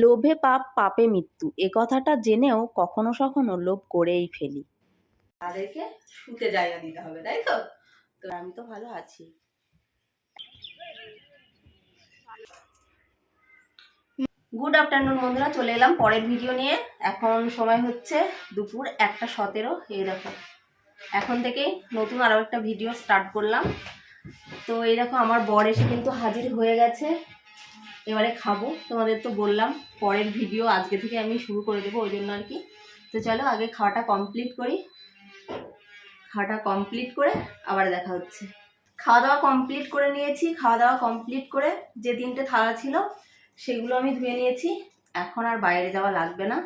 লোভে পাপ, পাপে মৃত্যু। এ কথাটা জেনেও কখনো সখনো লোভ করেই ফেলি। তাদেরকে শুতে জায়গা দিতে হবে, তাই তো? তো আমি তো ভালো আছি। গুড আফটারনুন বন্ধুরা, চলে এলাম পরের ভিডিও নিয়ে। এখন সময় হচ্ছে দুপুর একটা সতেরো, এই দেখো। এখন থেকেই নতুন আরও একটা ভিডিও স্টার্ট করলাম। তো এই দেখো, আমার বর এসে কিন্তু হাজির হয়ে গেছে। এবারে খাব। তোমাদের তো বললাম, পরের ভিডিও আজকে থেকে আমি শুরু করে দেবো, ওই জন্য আর কি। তো চলো, আগে খাওয়াটা কমপ্লিট করি। খাওয়াটা কমপ্লিট করে আবার দেখা হচ্ছে। খাওয়া দাওয়া কমপ্লিট করে নিয়েছি খাওয়া দাওয়া কমপ্লিট করে যে তিনটে থালা ছিল, সেগুলো আমি ধুয়ে নিয়েছি। এখন আর বাইরে যাওয়া লাগবে না।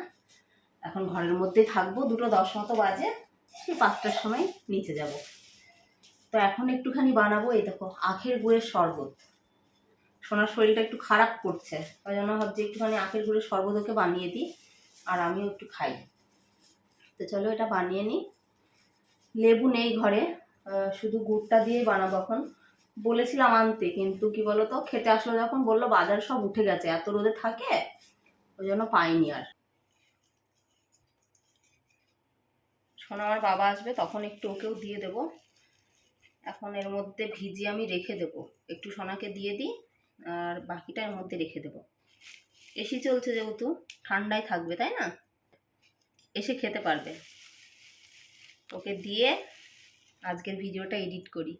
এখন ঘরের মধ্যেই থাকব। দুটো দশ মতো বাজে, সেই পাঁচটার সময় নিচে যাব। তো এখন একটুখানি বানাবো, এই দেখো, আখের গুড়ের শরবত। সোনার শরীরটা একটু খারাপ করছে ওই জন্য ভাবছি একটুখানি আখের গুড়ের শরবত ওকে বানিয়ে দিই, আর আমিও একটু খাই। তো চলো এটা বানিয়ে নিই। লেবু নেই ঘরে শুধু গুড়টা দিয়েই বানাবো এখন। বলেছিলাম আনতে, কিন্তু কি বলতো, খেতে আসলো যখন, বলল বাজার সব উঠে গেছে, এত রোদে থাকে, ওই জন্য পাইনি আর। শোনা, আমার বাবা আসবে, তখন একটু ওকেও দিয়ে দেব। এখন এর মধ্যে ভিজিয়ে আমি রেখে দেব। একটু সোনাকে দিয়ে দিই আর বাকিটা এর মধ্যে রেখে দেব। এসি চলছে যেহেতু, ঠান্ডায় থাকবে, তাই না? এসে খেতে পারবে। ওকে দিয়ে আজকের ভিডিওটা এডিট করি।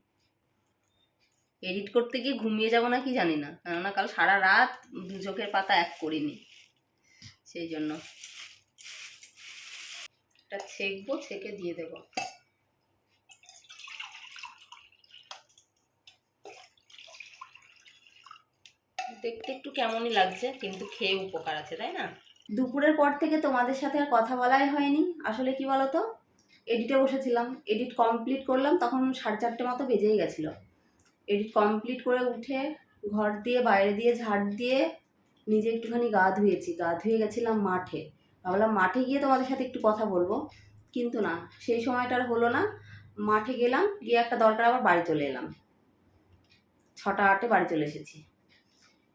এডিট করতে গিয়ে ঘুমিয়ে যাব না কি জানি না, কেননা কাল সারা রাত দু চোখের পাতা এক করিনি। সেই জন্য। এটা ছেঁকবো, ছেঁকে দিয়ে দেব। দেখতে একটু কেমনই লাগছে, কিন্তু খেয়ে উপকার আছে, তাই না? দুপুরের পর থেকে তোমাদের সাথে আর কথা বলাই হয়নি। আসলে কি বলতো? এডিটে বসেছিলাম এডিট কমপ্লিট করলাম, তখন সাড়ে চারটে মতো বেজেই গেছিল। এডিট কমপ্লিট করে উঠে ঘর দিয়ে, বাইরে দিয়ে, ঝাড় দিয়ে নিজে একটুখানি গা ধুয়েছি। গা ধুয়ে গেছিলাম মাঠে। ভাবলাম মাঠে গিয়ে তোমাদের সাথে একটু কথা বলব। কিন্তু না, সেই সময়টা আর হলো না। মাঠে গেলাম, গিয়ে একটা দরকার আবার বাড়ি চলে এলাম। ছটা আটে বাড়ি চলে এসেছি।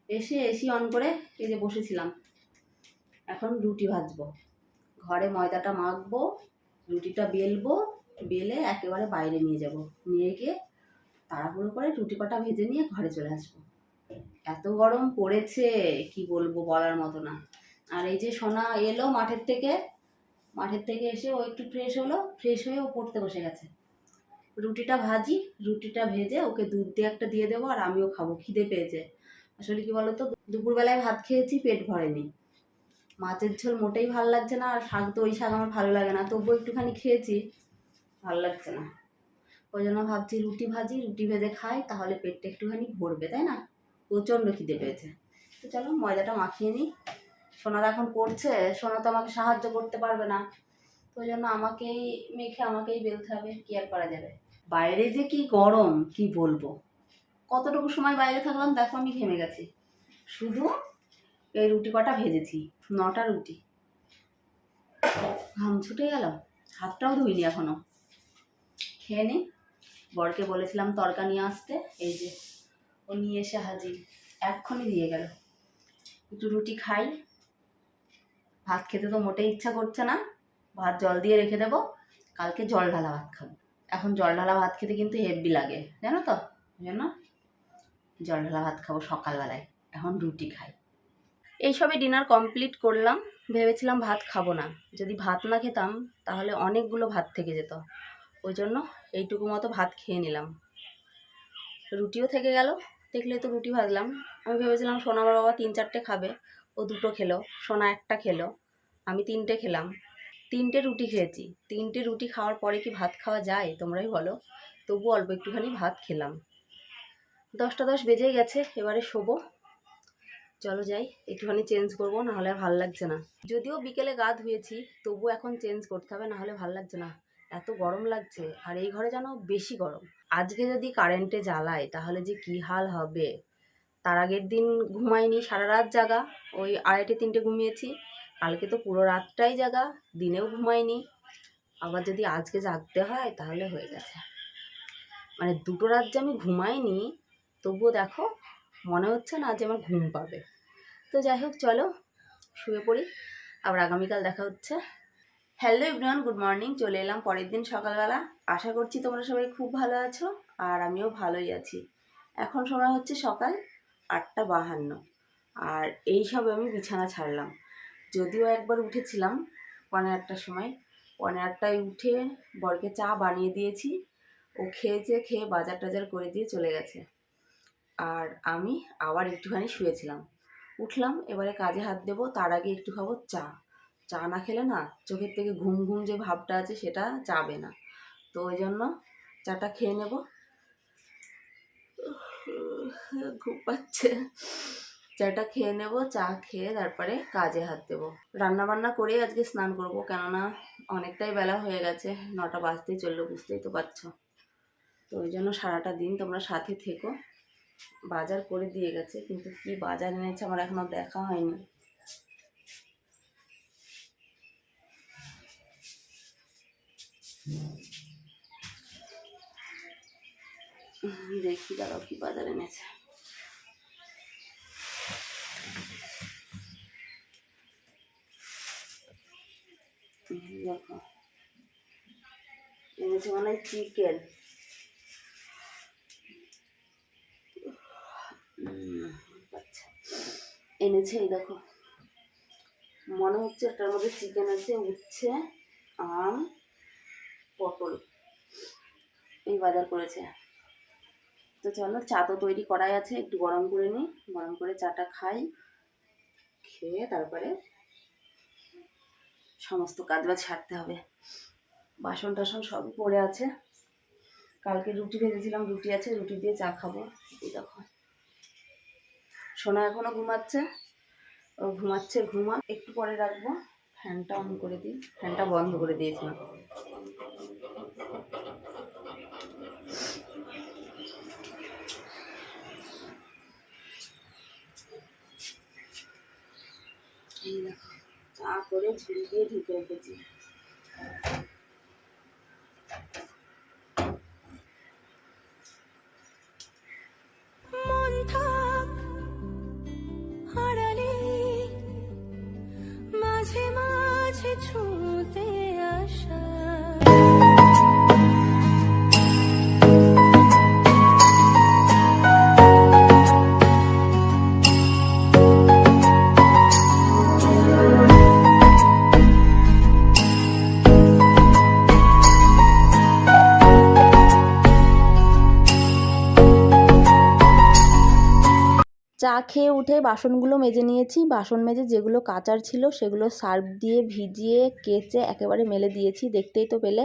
এসে এসি অন করে এই যে বসেছিলাম। এখন রুটি ভাজবো। ঘরে ময়দাটা মাখবো, রুটিটা বেলবো, বেলে একেবারে বাইরে নিয়ে যাব। নিয়ে গিয়ে তাড়াহুড়ো করে রুটি কটা ভেজে নিয়ে ঘরে চলে আসব। এত গরম পড়েছে, কি বলব বলার মতো না। আর এই যে সোনা এলো মাঠের থেকে মাঠের থেকে এসে ও একটু ফ্রেশ হলো ফ্রেশ হয়ে ও পড়তে বসে গেছে। রুটিটা ভাজি, রুটিটা ভেজে ওকে দুধ দিয়ে একটা দিয়ে দেবো আর আমিও খাব, খিদে পেয়েছে। আসলে কি বলতো, দুপুরবেলায় ভাত খেয়েছি, পেট ভরেনি। মাছের ঝোল মোটেই ভালো লাগছে না, আর শাক তো ওই শাক আমার ভালো লাগে না, তবুও একটুখানি খেয়েছি, ভালো লাগছে না। ওই জন্য ভাবছি রুটি ভাজি, রুটি ভেজে খাই, তাহলে পেটটা একটুখানি ভরবে, তাই না? প্রচণ্ড খিদে পেয়েছে। তো চলো, ময়দাটা মাখিয়ে নিই। সোনারা এখন পড়ছে, সোনা তো আমাকে সাহায্য করতে পারবে না। তো ওই জন্য আমাকেই, মেখে আমাকেই বেলতে হবে, কি আর করা যাবে? বাইরে যে কি গরম, কি বলব? কতটুকু সময় বাইরে থাকলাম দেখো আমি ঘেমে গেছি। শুধু এই রুটি কটা ভেজেছি, নটা রুটি। ঘাম ছুটে গেল হাতটাও ধুইনি এখনও। খেয়ে নি। বরকে বলেছিলাম তরকা নিয়ে আসতে, এই যে ও নিয়ে এসে হাজির। এক্ষুনি দিয়ে গেল। একটু রুটি খাই। ভাত খেতে তো মোটেই ইচ্ছা করছে না। ভাত জল দিয়ে রেখে দেবো। কালকে জল ঢালা ভাত খাব। এখন জল ঢালা ভাত খেতে কিন্তু হেভি লাগে, জানো তো? জন্য জল ঢালা ভাত খাব সকালবেলায়। এখন রুটি খাই। এইসবে ডিনার কমপ্লিট করলাম, ভেবেছিলাম ভাত খাব না। যদি ভাত না খেতাম, তাহলে অনেকগুলো ভাত থেকে যেত। ওই জন্য এইটুকু মতো ভাত খেয়ে নিলাম। রুটিও থেকে গেল দেখলে তো রুটি ভাজলাম। আমি ভেবেছিলাম সোনা বাবা তিন চারটে খাবে, ও দুটো খেলো, সোনা একটা খেলো, আমি তিনটে খেলাম। তিনটে রুটি খেয়েছি। তিনটে রুটি খাওয়ার পরে কি ভাত খাওয়া যায়, তোমরাই বলো। তবু অল্প একটুখানি ভাত খেলাম। দশটা দশ বেজেই গেছে, এবারে শোবো। চলো যাই, একটুখানি চেঞ্জ করব, নাহলে ভালো লাগছে না। যদিও বিকেলে গা ধুয়েছি তবু এখন চেঞ্জ করতে হবে, নাহলে ভালো লাগছে না। এত গরম লাগছে, আর এই ঘরে যেন বেশি গরম। আজকে যদি কারেন্টে জ্বালায়, তাহলে যে কি হাল হবে? তার আগের দিন ঘুমাইনি, সারা রাত জাগা, ওই আড়াইটে, তিনটে ঘুমিয়েছি। কালকে তো পুরো রাতটাই জাগা, দিনেও ঘুমাইনি। আবার যদি আজকে জাগতে হয়, তাহলে হয়ে গেছে। মানে দুটো রাত যে আমি ঘুমাইনি তবুও দেখো মনে হচ্ছে না যে আমার ঘুম পাবে। তো যাই হোক, চলো শুয়ে পড়ি। আবার আগামীকাল দেখা হচ্ছে। হ্যালো ইভরিওয়ান গুড মর্নিং চলে এলাম পরের দিন সকালবেলা। আশা করছি তোমরা সবাই খুব ভালো আছো আর আমিও ভালোই আছি। এখন সময় হচ্ছে সকাল আটটা বাহান্ন। আর এই সবে আমি বিছানা ছাড়লাম। যদিও একবার উঠেছিলাম পনেরো আটটার সময়। পনেরো আটটায় উঠে বরকে চা বানিয়ে দিয়েছি। ও খেয়েছে, খেয়ে বাজার টাজার করে দিয়ে চলে গেছে। আর আমি আবার একটুখানি শুয়েছিলাম। উঠলাম, এবারে কাজে হাত দেবো, তার আগে একটু খাব চা। চা না খেলে না চোখের থেকে ঘুম ঘুম যে ভাবটা আছে সেটা যাবে না। তো ওই জন্য চাটা খেয়ে নেব। ঘুম পাচ্ছে। চাটা খেয়ে নেব, চা খেয়ে তারপরে কাজে হাত দেবো। রান্না বান্না করেই আজকে স্নান করব, কেননা অনেকটাই বেলা হয়ে গেছে, নটা বাজতেই চলল, বুঝতেই তো পারছ। তো ওই জন্য সারাটা দিন তোমরা সাথে থেকো। বাজার করে দিয়ে গেছে, কিন্তু কি বাজার এনেছে আমার এখনও দেখা হয়নি। দেখি দাঁড়াও কি বাজার এনেছে। এনেছে মানে চিকেন এনেছে, এই দেখো। মনে হচ্ছে এটার মধ্যে চিকেন আছে, উচ্ছে, আম, পটল। এই বাজার করেছে। তো চলো, চা তো তৈরি করাই আছে, একটু গরম করে নিই। গরম করে চাটা খাই, খেয়ে তারপরে সমস্ত কাজ বাজ ছাড়তে হবে। বাসন টাসন সবই পড়ে আছে। কালকে রুটি ভেজেছিলাম, রুটি আছে, রুটি দিয়ে চা খাব। এই দেখো। সোনা এখনও ঘুমাচ্ছে। ও ঘুমাচ্ছে, ঘুমা। একটু পরে রাখব। ফ্যানটা অন করে দিই। ফ্যানটা বন্ধ করে দিয়েছিলাম চা করে ঝুড়ি দিয়ে ঢেকে রেখেছি। ছুঁতে আসা। চা খেয়ে উঠে বাসনগুলো মেজে নিয়েছি। বাসন মেজে যেগুলো কাচার ছিল সেগুলো সার্ফ দিয়ে ভিজিয়ে, কেচে একেবারে মেলে দিয়েছি, দেখতেই তো পেলে।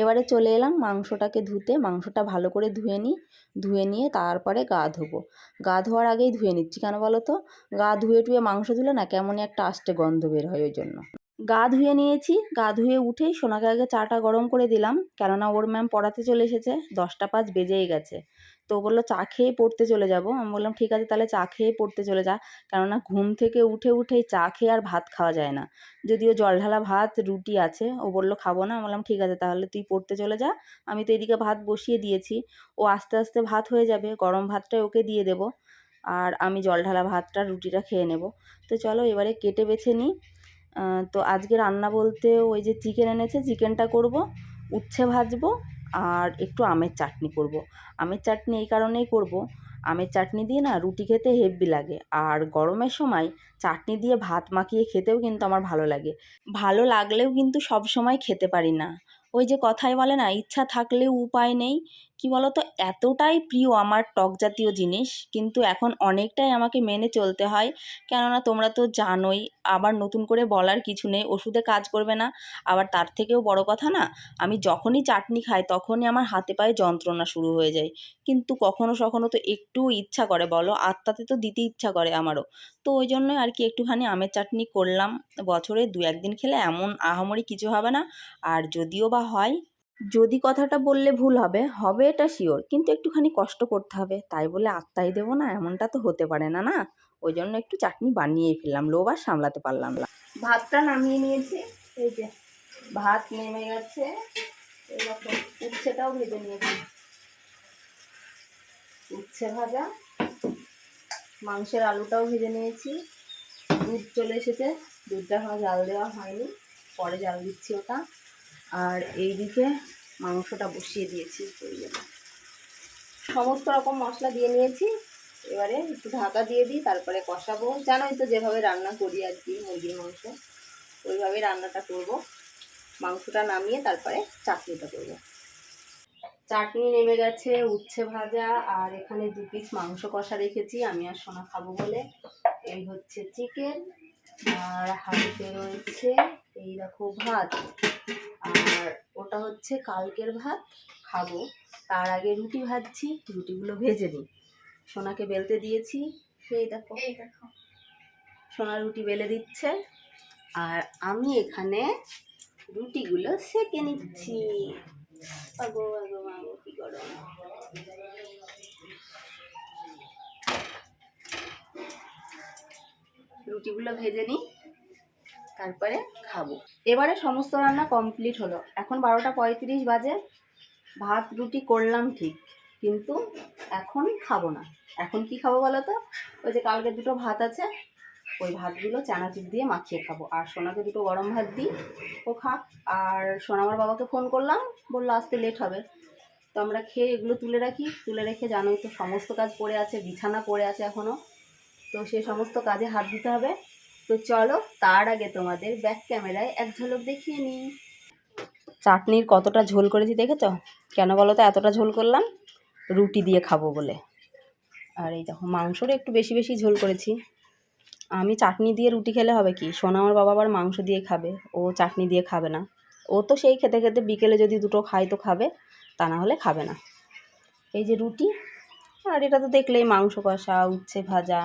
এবারে চলে এলাম মাংসটাকে ধুতে। মাংসটা ভালো করে ধুয়ে নিই ধুয়ে নিয়ে তারপরে গা ধোবো। গা ধোয়ার আগেই ধুয়ে নিচ্ছি। কেন বলো তো? গা ধুয়ে টুয়ে মাংস ধুলে না কেমনই একটা আস্তে গন্ধ বের হয় ওই জন্য। গা ধুয়ে নিয়েছি। গা ধুয়ে উঠেই সোনাকে আগে চাটা গরম করে দিলাম। কেননা ওর ম্যাম পড়াতে চলে এসেছে। দশটা পাঁচ বেজেই গেছে। তো ও বলল, চা খেয়ে পড়তে চলে যাব। আমি বললাম, ঠিক আছে, তাহলে চা খেয়ে পড়তে চলে যা। কেননা ঘুম থেকে উঠে, উঠেই চা খেয়ে আর ভাত খাওয়া যায় না। যদিও জল ঢালা ভাত, রুটি আছে। ও বলল, খাব না। আমি বললাম, ঠিক আছে, তাহলে তুই পড়তে চলে যা। আমি তো এদিকে ভাত বসিয়ে দিয়েছি। ও আস্তে আস্তে ভাত হয়ে যাবে। গরম ভাতটাই ওকে দিয়ে দেব। আর আমি জল ঢালা ভাতটা, রুটিটা খেয়ে নেব। তো চলো, এবারে কেটে বেছে নিই। তো আজকে রান্না বলতে ওই যে চিকেন এনেছে চিকেনটা করব, উচ্ছে ভাজবো আর একটু আমের চাটনি করব। আমের চাটনি এই কারণেই করব। আমের চাটনি দিয়ে না রুটি খেতে হেভি লাগে আর গরমের সময় চাটনি দিয়ে ভাত মাখিয়ে খেতেও কিন্তু আমার ভালো লাগে। ভালো লাগলেও কিন্তু সব সময় খেতে পারি না। ওই যে কথায় বলে না, ইচ্ছা থাকলেও উপায় নেই। কি বলতো? এতটাই প্রিয় আমার টক জাতীয় জিনিস, কিন্তু এখন অনেকটাই আমাকে মেনে চলতে হয়। কেননা তোমরা তো জানোই, আবার নতুন করে বলার কিছু নেই, ওষুধে কাজ করবে না। আবার তার থেকেও বড় কথা না, আমি যখনই চাটনি খাই, তখনই আমার হাতে পায়ে যন্ত্রণা শুরু হয়ে যায়। কিন্তু কখনো সখনো তো একটু ইচ্ছা করে, বলো? আত্মাতে তো দিতে ইচ্ছা করে আমারও। তো ওই জন্য আর কি একটুখানি আমের চাটনি করলাম। বছরে দু একদিন খেলে এমন আহামরি কিছু হবে না। আর যদিও বা হয় যদি কথাটা বললে ভুল হবে হবে এটা শিওর কিন্তু একটুখানি কষ্ট করতে হবে। তাই বলে আত্মাই দেবো না, এমনটা তো হতে পারে না না? ওই জন্য একটু চাটনি বানিয়েই ফেললাম, লোভ আর সামলাতে পারলাম না। ভাতটা নামিয়ে নিয়েছি, এই যে ভাত নেমে গেছে এরকম উচ্ছেটাও ভেজে নিয়েছি। উচ্ছে ভাজা, মাংসের আলুটাও ভেজে নিয়েছি। দুধ চলে এসেছে, দুধটা এখনও জাল দেওয়া হয়নি, পরে জাল দিচ্ছি ওটা। আর এই দিকে মাংসটা বসিয়ে দিয়েছি। সমস্ত রকম মশলা দিয়ে নিয়েছি। এবারে একটু ঢাকা দিয়ে দিই, তারপরে কষাবো। জানোই তো যেভাবে রান্না করি আর কি, মুরগির মাংস। ওইভাবেই রান্নাটা করব। মাংসটা নামিয়ে তারপরে চাটনিটা করব। চাটনি নেমে গেছে, উচ্ছে ভাজা, আর এখানে দু পিস মাংস কষা রেখেছি। আমি আর সোনা খাব বলে। এই হচ্ছে চিকেন আর হাঁড়িতে রয়েছে, এই দেখো ভাত। আর ওটা হচ্ছে কালকের ভাত খাব। তার আগে রুটি ভাজছি রুটিগুলো ভেজে নিই। সোনাকে বেলতে দিয়েছি। সেই দেখো। সোনা রুটি বেলে দিচ্ছে। আর আমি এখানে রুটিগুলো সেকে নিচ্ছি। আগো আগো আগো কি গরম। রুটিগুলো ভেজে নিই। তারপরে খাব। এবারে সমস্ত রান্না কমপ্লিট হলো। এখন বারোটা পঁয়ত্রিশ বাজে। ভাত, রুটি করলাম ঠিক, কিন্তু এখন খাব না। এখন কি খাব বলো তো ওই যে কালকে দুটো ভাত আছে, ওই ভাতগুলো চানাচুর দিয়ে মাখিয়ে খাব। আর সোনাকে দুটো গরম ভাত দিই, ও খাক। আর সোনামার বাবাকে ফোন করলাম, বলল আসতে লেট হবে। তো আমরা খেয়ে এগুলো তুলে রাখি। তুলে রেখে জানোই তো সমস্ত কাজ পড়ে আছে, বিছানা পড়ে আছে এখনও তো সেই সমস্ত কাজে হাত দিতে হবে। তো চলো, তার আগে তোমাদের ব্যাক ক্যামেরায় এক ঝলক দেখিয়ে নিই। চাটনির কতটা ঝোল করেছি দেখেছ? কেন বলো তো, এতটা ঝোল করলাম, রুটি দিয়ে খাব বলে। আর এই দেখো, মাংসরও একটু বেশি বেশি ঝোল করেছি। আমি চাটনি দিয়ে রুটি খেলে হবে কি? সোনা আমার বাবা আবার মাংস দিয়ে খাবে, ও চাটনি দিয়ে খাবে না। ও তো সেই খেতে খেতে বিকেলে যদি দুটো খায় তো খাবে, তা না হলে খাবে না। এই যে রুটি, আর এটা তো দেখলেই মাংস কষা, উচ্ছে ভাজা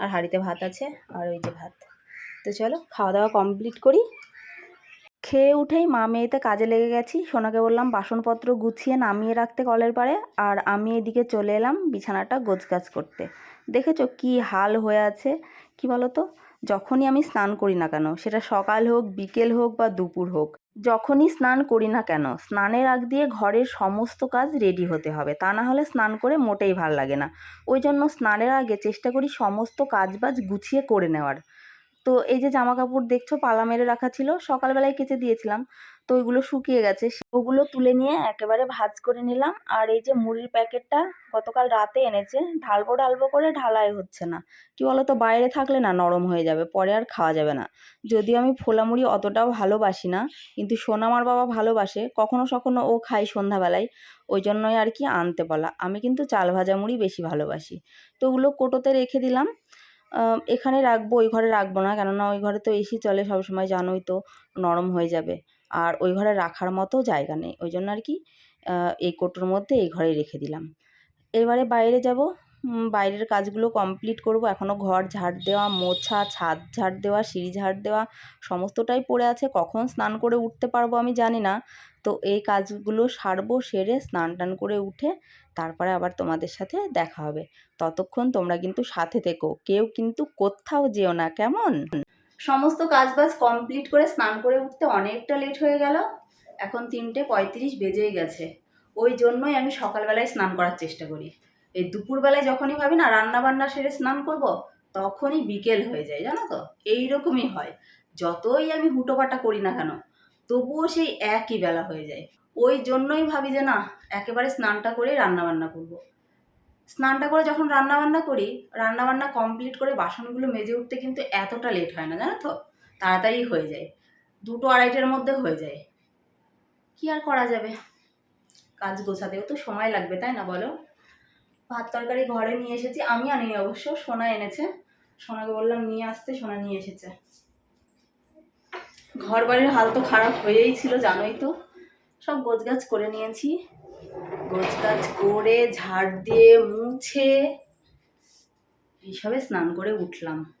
আর হাঁড়িতে ভাত আছে আর ওই যে ভাত। তো চলো, খাওয়া দাওয়া কমপ্লিট করি। খেয়ে উঠেই মা মেয়েতে কাজে লেগে গেছি। সোনাকে বললাম, বাসনপত্র গুছিয়ে নামিয়ে রাখতে কলের পাড়ে। আর আমি এদিকে চলে এলাম বিছানাটা গোছগাছ করতে। দেখেছ কি হাল হয়ে আছে? কি বলো তো যখনই আমি স্নান করি না কেন, সেটা সকাল হোক, বিকেল হোক বা দুপুর হোক। যখনই স্নান করি না কেন, স্নানের আগ দিয়ে ঘরের সমস্ত কাজ রেডি হতে হবে। তা না হলে স্নান করে মোটেই ভালো লাগে না। ওই জন্য স্নানের আগে চেষ্টা করি সমস্ত কাজ বাজ গুছিয়ে করে নেওয়ার। তো এই যে জামা কাপড় দেখছ, পালা মেরে রাখা ছিল, সকালবেলায় কেচে দিয়েছিলাম। তো ওইগুলো শুকিয়ে গেছে। ওগুলো তুলে নিয়ে একেবারে ভাজ করে নিলাম। আর এই যে মুড়ির প্যাকেটটা গতকাল রাতে এনেছে, ঢালবো ঢালবো করে ঢালাই হচ্ছে না। কি বলতো, বাইরে থাকলে না নরম হয়ে যাবে, পরে আর খাওয়া যাবে না। যদিও আমি ফোলা মুড়ি অতটাও ভালোবাসি না, কিন্তু সোনামার বাবা ভালোবাসে, কখনো সখনো ও খায় সন্ধ্যাবেলায়। ওই জন্যই আর কি আনতে বলা আমি কিন্তু চাল ভাজা মুড়ি বেশি ভালোবাসি। তো ওগুলো কোটোতে রেখে দিলাম। এখানে রাখব, ওই ঘরে রাখব না। কেননা ওই ঘরে তো এসি চলে, সবসময় জানোই তো নরম হয়ে যাবে। আর ওই ঘরে রাখার মতো জায়গা নেই। ওই জন্য আর কি এই কোটোর মধ্যে এই ঘরে রেখে দিলাম। এবারে বাইরে যাব। বাইরের কাজগুলো কমপ্লিট করব। এখনও ঘর ঝাড় দেওয়া, মোছা, ছাদ ঝাড় দেওয়া, সিঁড়ি ঝাড় দেওয়া, সমস্তটাই পড়ে আছে। কখন স্নান করে উঠতে পারব আমি জানি না। তো এই কাজগুলো সারবো, সেরে স্নান টান করে উঠে তারপরে আবার তোমাদের সাথে দেখা হবে। ততক্ষণ তোমরা কিন্তু সাথে থেকো। কেউ কিন্তু কোথাও যেও না, কেমন? সমস্ত কাজবাজ কমপ্লিট করে স্নান করে উঠতে অনেকটা লেট হয়ে গেল। এখন তিনটে পঁয়ত্রিশ বেজেই গেছে। ওই জন্যই আমি সকালবেলায় স্নান করার চেষ্টা করি। এই দুপুরবেলায় যখনই ভাবি, না রান্না বান্না সেরে স্নান করব, তখনই বিকেল হয়ে যায়, জানো তো? এই রকমই হয়। যতই আমি হুটোপাটা করি না কেন, তবুও সেই একই বেলা হয়ে যায়। ওই জন্যই ভাবি যে, না, একেবারে স্নানটা করে রান্না বান্না করব। স্নানটা করে যখন রান্না বান্না করি রান্না বান্না কমপ্লিট করে বাসনগুলো মেজে উঠতে কিন্তু এতটা লেট হয় না, জানো তো? তাড়াতাড়ি হয়ে যায়। দুটো আড়াইটের মধ্যে হয়ে যায়। কি আর করা যাবে? কাজ গোছাতেও তো সময় লাগবে, তাই না বলো? ভাত তরকারি ঘরে নিয়ে এসেছি। আমি আনি অবশ্য, সোনা এনেছে। সোনাকে বললাম, নিয়ে আসতে, সোনা নিয়ে এসেছে। ঘর বাড়ির হাল তো খারাপ হয়েই ছিল, জানোই তো। সব গোছগাছ করে নিয়েছি। গোছগাছ করে, ঝাড় দিয়ে মুছে, এইসবে স্নান করে উঠলাম।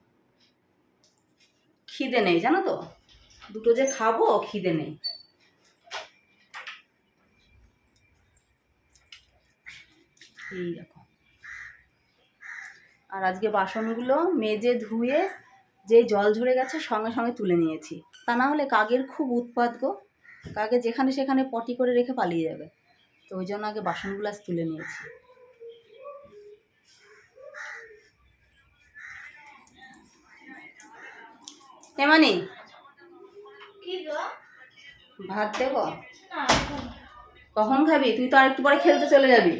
খিদে নেই, জানো তো? দুটো যে খাব, খিদে নেই। এই দেখো। আর আজকে বাসনগুলো মেজে ধুয়ে যে জল ঝরে গেছে সঙ্গে সঙ্গে তুলে নিয়েছি। তা না হলে কাকের খুব উৎপাদ গো। কাকে যেখানে সেখানে পটি করে রেখে পালিয়ে যাবে। তো ওই জন্য আগে বাসনগুলো আজ তুলে নিয়েছি। এমানি কি গো? ভাত দেবো? কখন খাবি? তুই তো আরেকটু পরে খেলতে চলে যাবি।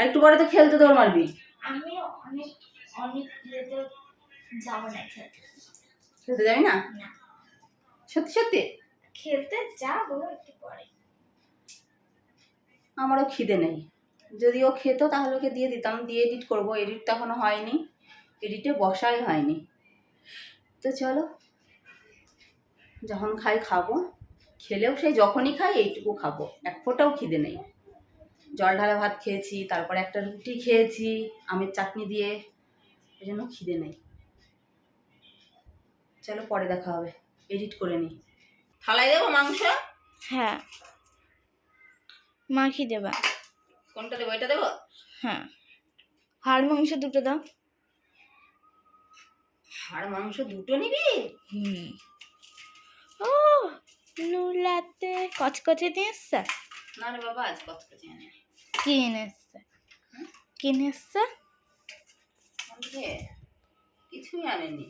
আরেকটু পরে তো খেলতে দৌড় মারবি? আমি অনেক অনেক যাব না খেলতে। খেলতে যাবি না? না। সত্যি সত্যি? খেলতে যাব একটু পরে। আমারও খিদে নেই। যদি ও খেতো তাহলে ওকে দিয়ে দিতাম। দিয়ে এডিট করব। এডিট তো এখনও হয়নি। এডিটে বসাই হয়নি। তো চলো। যখন খাই খাব। খেলেও সেই যখনই খাই এইটুকু খাব। এক ফোঁটাও খিদে নেই। জল ঢালা ভাত খেয়েছি তারপরে একটা রুটি খেয়েছি আমের চাটনি দিয়ে এই জন্য খিদে নেই। চলো পরে দেখা হবে এডিট করে নিই। থালায় দেবো মাংস? হ্যাঁ। মাখি দেবা? কোনটা দেবো এটা দেবো? হ্যাঁ। হাড় মাংস দুটো দাও। হাড় মাংস দুটো নিবি? হুম। ও নুলাতে কচকচে দিয়ে না রে বাবা আজ কচকচি আনে কি এনে এসছে কি এনে এসছে কিছুই আনেনি।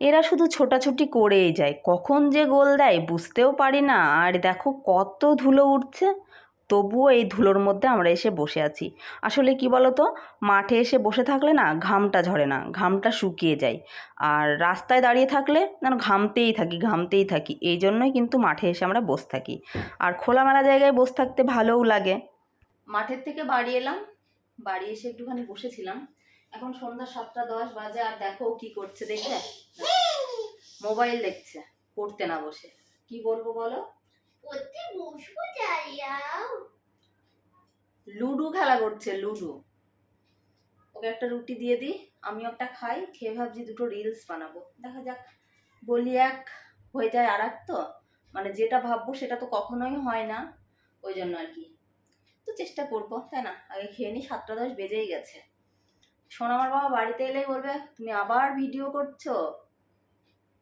এরা শুধু ছোটাছুটি করেই যায়। কখন যে গোল দেয় বুঝতেও পারি না। আর দেখো কত ধুলো উঠছে। তবুও এই ধুলোর মধ্যে আমরা এসে বসে আছি। আসলে কি বলো তো মাঠে এসে বসে থাকলে না ঘামটা ঝরে না ঘামটা শুকিয়ে যায়। আর রাস্তায় দাঁড়িয়ে থাকলে যেন ঘামতেই থাকি ঘামতেই থাকি। এই জন্যই কিন্তু মাঠে এসে আমরা বসে থাকি। আর খোলামেলা জায়গায় বসে থাকতে ভালোও লাগে। মাঠের থেকে বাড়ি এলাম। বাড়ি এসে একটুখানি বসেছিলাম। এখন সন্ধ্যা সাতটা দশ বাজে আর দেখো কি করছে দেখবে মোবাইল দেখছে পড়তে না বসে। কি বলব বলো? পড়তে বসবো যাইয়াও। লুডো খেলা করছে লুডু। ওকে একটা রুটি দিয়ে দিই আমি একটা খাই খেয়ে ভাবছি দুটো রিলস বানাবো। দেখা যাক বলি এক হয়ে যায় আর এক তো। মানে যেটা ভাববো সেটা তো কখনোই হয় না। ওই জন্য আর কি। চেষ্টা করব, তাই না? আগে খেয়ে নিই সাতটা দশ বেজেই গেছে। শোন আমার বাবা বাড়িতে এলেই বলবে, তুমি আবার ভিডিও করছ?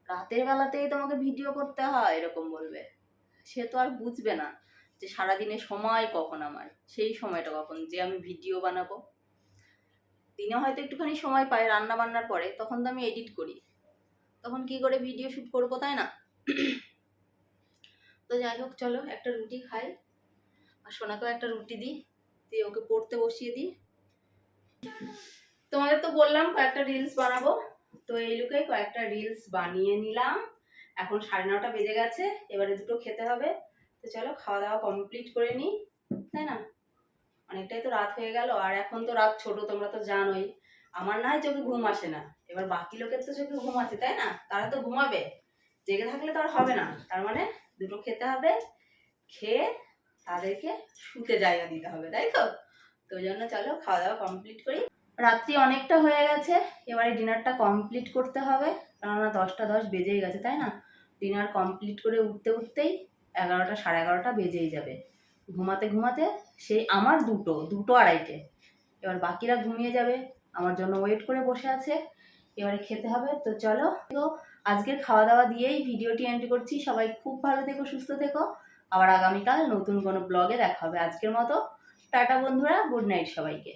রাতের বেলাতেই তোমাকে ভিডিও করতে হয়, এরকম বলবে। সে তো আর বুঝবে না যে সারাদিনে সময় কখন আমার, সেই সময়টা কখন যে আমি ভিডিও বানাবো। দিনে হয়তো একটুখানি সময় পাই রান্না বান্নার পরে, তখন তো আমি এডিট করি। তখন কি করে ভিডিও শ্যুট করব, তাই না? তো যাই হোক, চলো একটা রুটি খাই। আর সোনাকেও একটা রুটি দিই, দিয়ে ওকে পড়তে বসিয়ে দিই। তোমাদের তো বললাম কয়েকটা রিলস বানাবো, তো এই লুকেই কয়েকটা রিলস বানিয়ে নিলাম। এখন সাড়ে নটা বেজে গেছে, এবারে দুটো খেতে হবে। তো চলো খাওয়া দাওয়া কমপ্লিট করে নিই, তাই না? অনেকটাই তো রাত হয়ে গেল, আর এখন তো রাত ছোট, তোমরা তো জানোই। আমার না চোখে ঘুম আসে না। এবার বাকি লোকের তো চোখে ঘুম আছে, তাই না? তারা তো ঘুমাবে। জেগে থাকলে তো আর হবে না। তার মানে দুটো খেতে হবে, খেয়ে তাদেরকে শুতে জায়গা দিতে হবে, তাই তো? তো জন্য চলো খাওয়া দাওয়া কমপ্লিট করি। রাত্রি অনেকটা হয়ে গেছে, এবারে ডিনারটা কমপ্লিট করতে হবে, কেননা দশটা দশ বেজেই গেছে, তাই না? ডিনার কমপ্লিট করে উঠতে উঠতেই এগারোটা সাড়ে এগারোটা বেজেই যাবে। ঘুমাতে ঘুমাতে সেই আমার দুটো দুটো আড়াইটে। এবার বাকিরা ঘুমিয়ে যাবে, আমার জন্য ওয়েট করে বসে আছে। এবারে খেতে হবে, তো চলো। তো আজকের খাওয়া দাওয়া দিয়েই ভিডিওটি এন্ট্রি করছি। সবাই খুব ভালো থেকো, সুস্থ থেকো। আবার আগামীকাল নতুন কোনো ব্লগে দেখা হবে। আজকের মতো টাটা বন্ধুরা গুড নাইট সবাইকে।